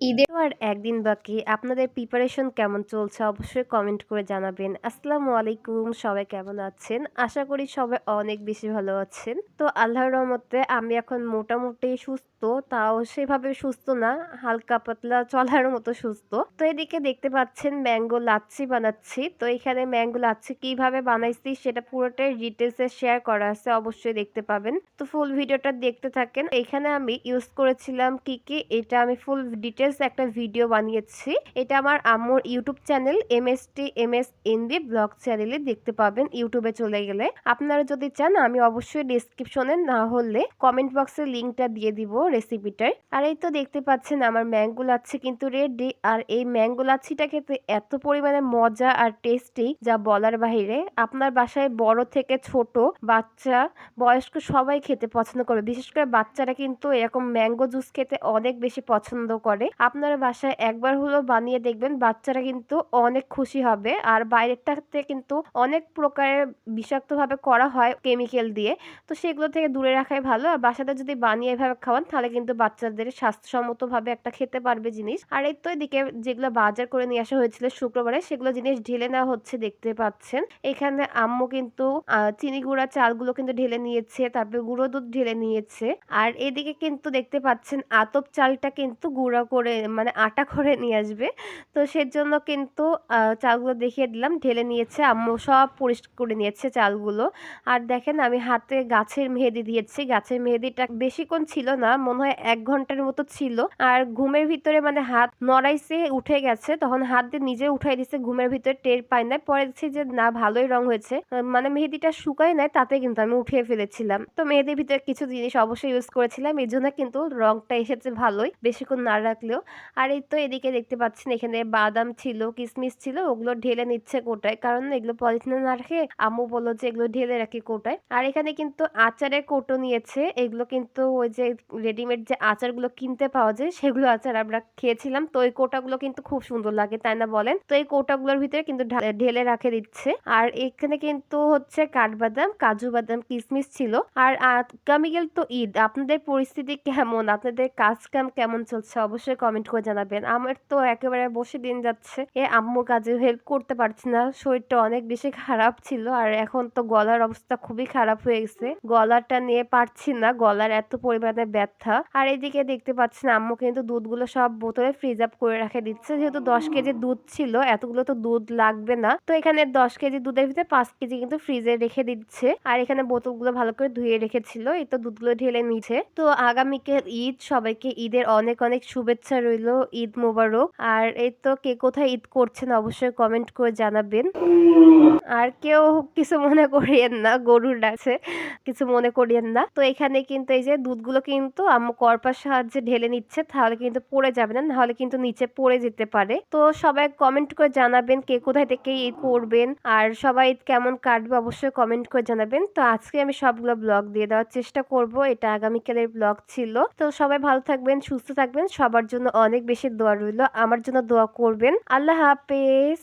ঈদেরও আর একদিন বাকি। আপনাদের প্রিপারেশন কেমন চলছে? অবশ্যই কমেন্ট করে জানাবেন। আসসালামু আলাইকুম, সবাই কেমন আছেন? আশা করি সবাই অনেক বেশি ভালো আছেন। তো আল্লাহর রহমতে আমি এখন মোটামুটি সুস্থ তাও সেভাবে সুস্থ না, হালকা পাতলা চলার মতো সুস্থ। তো এদিকে দেখতে পাচ্ছেন ম্যাঙ্গো লাচ্ছি বানাচ্ছি। তো এখানে ম্যাঙ্গো লাচ্ছি কীভাবে বানাইছি সেটা পুরোটাই ডিটেলসে শেয়ার করা আছে, অবশ্যই দেখতে পাবেন। তো ফুল ভিডিওটা দেখতে থাকেন। এখানে আমি ইউজ করেছিলাম কি কি, এটা আমি ফুল ডিটেলস ডিটেলস একটা ভিডিও বানিয়েছি। এটা আমার আম্মুর YouTube channel M S T M S NB blog চ্যানেলে দেখতে পাবেন ইউটিউবে চলে গেলে। আপনারা যদি চান, আমি অবশ্যই ডিসক্রিপশনে না হলে কমেন্ট বক্সে লিঙ্কটা দিয়ে দিব। রেসিপিটার আর এই তো দেখতে পাচ্ছেন আমার ম্যাঙ্গো লাচ্ছি কিন্তু রেডি আর এই ম্যাঙ্গো লাচ্ছিটা খেতে এত পরিমাণে মজা আর টেস্টি যা বলার বাহিরে। আপনার বাসায় বড় থেকে ছোট বাচ্চা, বয়স্ক সবাই খেতে পছন্দ করবে। বিশেষ করে বাচ্চারা কিন্তু এরকম ম্যাঙ্গো জুস খেতে অনেক বেশি পছন্দ করে। আপনারা বাসায় একবার হলেও বানিয়ে দেখবেন, বাচ্চারা কিন্তু অনেক খুশি হবে। আর বাইরেরটাতে কিন্তু অনেক প্রকারের বিষাক্তভাবে করা হয় কেমিক্যাল দিয়ে। তো সেগুলো থেকে দূরে রাখাই ভালো। আর বাসাতে যদি বানিয়ে এভাবে খাওয়ান তাহলে কিন্তু বাচ্চাদের স্বাস্থ্যসম্মতভাবে একটা খেতে পারবে জিনিস। আর এই তো এদিকে যেগুলো বাজার করে নিয়ে আসা হয়েছিল শুক্রবারে, সেগুলো জিনিস ঢেলে নেওয়া হচ্ছে দেখতে পাচ্ছেন। এখানে আম্মু কিন্তু চিনি গুঁড়া চালগুলো কিন্তু ঢেলে নিয়েছে, তারপরে গুঁড়ো দুধ ঢেলে নিয়েছে। আর এদিকে কিন্তু দেখতে পাচ্ছেন আতপ চালটা কিন্তু গুঁড়া করে মানে আটা করে নিয়ে আসবে। তো সেজন্য কিন্তু চালগুলো দেখিয়ে দিলাম, ঢেলে নিয়েছে। আম্মু সব পরিষ্কার করে নিয়েছে চালগুলো। আর দেখেন আমি হাতে গাছের মেহেদি দিয়েছি। গাছের মেহেদিটা বেশিক্ষণ ছিল না মনে হয় এক ঘণ্টার মতো ছিল। আর ঘুমের ভিতরে মানে হাত নড়াইছে উঠে গেছে, তখন হাত দিয়ে নিজে উঠাই দিছে, ঘুমের ভিতরে টের পাই না পরে দেখছি যে না, ভালোই রং হয়েছে। মানে মেহেদিটা শুকাই নাই, তাতে কিন্তু আমি উঠিয়ে ফেলেছিলাম। তো মেহেদির ভিতরে কিছু জিনিস অবশ্যই ইউজ করেছিলাম এই জন্য কিন্তু রংটা এসেছে ভালোই, বেশিক্ষণ না রাখলেও। আর এই তো এদিকে দেখতে পাচ্ছেন, এখানে বাদাম ছিল কিশমিশ ছিল, ওগুলো ঢেলে নিচ্ছে কোটায়। কারণ এগুলো পলিথিনে না রাখে আম্মু বলল যে এগুলো ঢেলে রাখি কোটায়। আর এখানে কিন্তু আচারের কোটো নিয়েছে, এগুলো কিন্তু ওই যে রেডিমেড যে আচারগুলো কিনতে পাওয়া যায়, সেগুলো আচার আমরা খেয়েছিলাম। তো ওই কোটাগুলো কিন্তু খুব সুন্দর লাগে, তাই না বলেন? তো এই কোটাগুলোর ভিতরে কিন্তু ঢেলে রাখে দিচ্ছে। আর এখানে কিন্তু হচ্ছে কাঠবাদাম, কাজু বাদাম কিশমিশ ছিল। আর আগামী তো ঈদ, আপনাদের পরিস্থিতি কেমন? আপনাদের কাজ কাম কেমন চলছে? অবশ্যই কমেন্ট করে জানাবেন। আমার তো একেবারে বসে দিন যাচ্ছে। এ আম্মুর কাজে হেল্প করতে পারছি না। শরীরটা অনেক বেশি খারাপ ছিল। আর এখন তো গলার অবস্থা খুবই খারাপ হয়ে গেছে। গলাটা নিয়ে পারছি না। গলার এত পরিমাণে ব্যথা। আর এদিকে দেখতে পাচ্ছেন আম্মু কিন্তু দুধগুলো সব বোতলে ফ্রিজ আপ করে রেখে দিচ্ছে। যেহেতু দশ কেজি দুধ ছিল, এতগুলো তো দুধ লাগবে না। তো এখানে দশ কেজি দুধের ভিতরে পাঁচ কেজি কিন্তু ফ্রিজে রেখে দিচ্ছে। আর এখানে বোতলগুলো ভালো করে ধুয়ে রেখেছিল। এই তো দুধগুলো ঢেলে নিচ্ছে। তো আগামীকে ঈদ, সবাইকে ঈদের অনেক অনেক শুভেচ্ছা রইল। ঈদ মোবারক। আর এই তো কে কোথায় ঈদ করছেন অবশ্যই কমেন্ট করে জানাবেন। আর কেউ কিছু মনে করিয়েন না, গরুর আছে কিছু মনে করিয়েন না। তো এখানে কিন্তু এই যে দুধগুলো কিন্তু আম্মু করপার সাহায্যে ঢেলে নিচ্ছে, তাহলে কিন্তু পড়ে যাবে না, নাহলে কিন্তু নিচে পড়ে যেতে পারে। তো সবাই কমেন্ট করে জানাবেন কে কোথায় থেকে ঈদ করবেন, আর সবাই ঈদ কেমন কাটবে অবশ্যই কমেন্ট করে জানাবেন। তো আজকে আমি সবগুলো ব্লগ দিয়ে দেওয়ার চেষ্টা করব, এটা আগামীকালের ব্লগ ছিল। তো সবাই ভালো থাকবেন, সুস্থ থাকবেন, সবার জন্য অনেক বেশি দোয়া রইল, আমার জন্য দোয়া করবেন। আল্লাহ হাফেজ।